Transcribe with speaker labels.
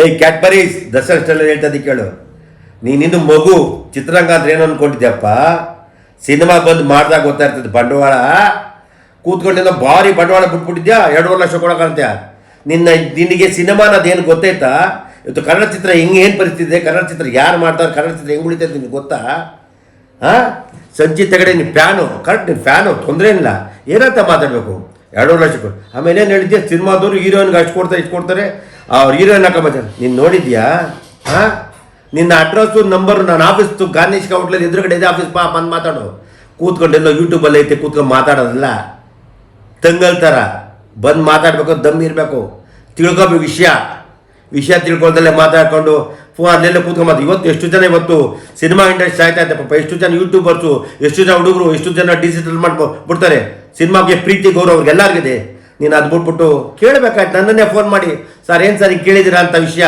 Speaker 1: ಏಯ್ ಕ್ಯಾಟ್ಬರೀಸ್ ದಸರಾ ಸ್ಟೈಲ್ ಹೇಳ್ತದೆ ಕೇಳು. ನೀನಿನ್ನು ಮಗು ಚಿತ್ರರಂಗ ಅಂದ್ರೆ ಏನು ಅನ್ಕೊಂಡಿದ್ಯಪ್ಪ? ಸಿನಿಮಾ ಬಂದು ಮಾಡ್ದಾಗ ಗೊತ್ತಾಗ್ತದೆ ಬಂಡವಾಳ? ಕೂತ್ಕೊಂಡಿದ್ದ ಭಾರಿ ಬಂಡವಾಳ ಬಿಟ್ಬಿಟ್ಟಿದ್ಯಾ? ಎರಡೂವರೆ ಲಕ್ಷ ಕೊಡೋಕಂತ್ಯ ನಿನ್ನ ನಿನಗೆ ಸಿನಿಮಾ ಅನ್ನೋದೇನು ಗೊತ್ತಾಯ್ತಾ? ಇವತ್ತು ಕನ್ನಡ ಚಿತ್ರ ಹೆಂಗೆ, ಏನು ಪರಿಸ್ಥಿತಿ ಕನ್ನಡ ಚಿತ್ರ ಯಾರು ಮಾಡ್ತಾರೆ? ಕನ್ನಡ ಚಿತ್ರ ಹೆಂಗೆ ಉಳಿತೈತೆ ನಿನಗೆ ಗೊತ್ತಾ? ಹಾಂ ಸಂಜೆ ತಗಡೆ, ನೀನು ಫ್ಯಾನು, ಕರೆಕ್ಟ್ ನೀನು ಫ್ಯಾನು, ತೊಂದರೆ ಇಲ್ಲ. ಏನಂತ ಮಾತಾಡಬೇಕು? ಎರಡೂವರೆ ಲಕ್ಷ ಕೊಡು. ಆಮೇಲೆ ಏನು ಹೇಳಿದ್ದೆ ಸಿನಿಮಾದವರು ಹೀರೋಯಿನ್ಗೆ ಅಷ್ಟು ಕೊಡ್ತಾರೆ, ಇಷ್ಟು ಕೊಡ್ತಾರೆ. ಅವ್ರು ಹೀರೋಯಿನ್ ಹಾಕೊಂಬ ನೀನು ನೋಡಿದ್ಯಾ? ಹಾಂ? ನಿನ್ನ ಅಡ್ರೆಸ್ಸು ನಂಬರು ನಾನು ಆಫೀಸ್ತು ಗಾರ್ನಿಶ್ ಔಟ್ಲಲ್ಲಿ ಎದುರುಗಡೆ ಇದೆ ಆಫೀಸ್ ಪಾ ಬಂದು ಮಾತಾಡು. ಕೂತ್ಕೊಂಡೆಲ್ಲೋ ಯೂಟ್ಯೂಬಲ್ಲಿ ಐತೆ ಕೂತ್ಕೊಂಡು ಮಾತಾಡೋದಲ್ಲ. ತಂಗಲ್ ಥರ ಬಂದು ಮಾತಾಡಬೇಕು, ದಮ್ ಇರಬೇಕು. ತಿಳ್ಕೊಬೇಕು ವಿಷಯ. ವಿಷಯ ತಿಳ್ಕೊಳ್ದಲ್ಲೇ ಮಾತಾಡ್ಕೊಂಡು ಫೋನ್ ಅಲ್ಲೆಲ್ಲ ಕೂತ್ಕೊಂಬತ್ತು ಇವತ್ತು ಎಷ್ಟು ಜನ ಇವತ್ತು ಸಿನಿಮಾ ಇಂಡಸ್ಟ್ರಿ ಆಯ್ತಾ ಇದೆ ಪಾಪ. ಎಷ್ಟು ಜನ ಯೂಟ್ಯೂಬರ್ಸು ಎಷ್ಟು ಜನ ಹುಡುಗರು, ಎಷ್ಟು ಜನ ಡಿಜಿಟಲ್ ಮಾಡ್ಕೊ ಬಿಡ್ತಾರೆ. ಸಿನಿಮಾಗೆ ಪ್ರೀತಿ, ಗೌರವ ಎಲ್ಲ ಎಲ್ಲರಿಗಿದೆ ನೀನು ಅದು ಬಿಟ್ಬಿಟ್ಟು ಕೇಳಬೇಕಾಯ್ತು. ನನ್ನನ್ನೇ ಫೋನ್ ಮಾಡಿ. ಸರ್ ಏನು ಸರ್ ಕೇಳಿದ್ದೀರಾ ಅಂತ ವಿಷಯ?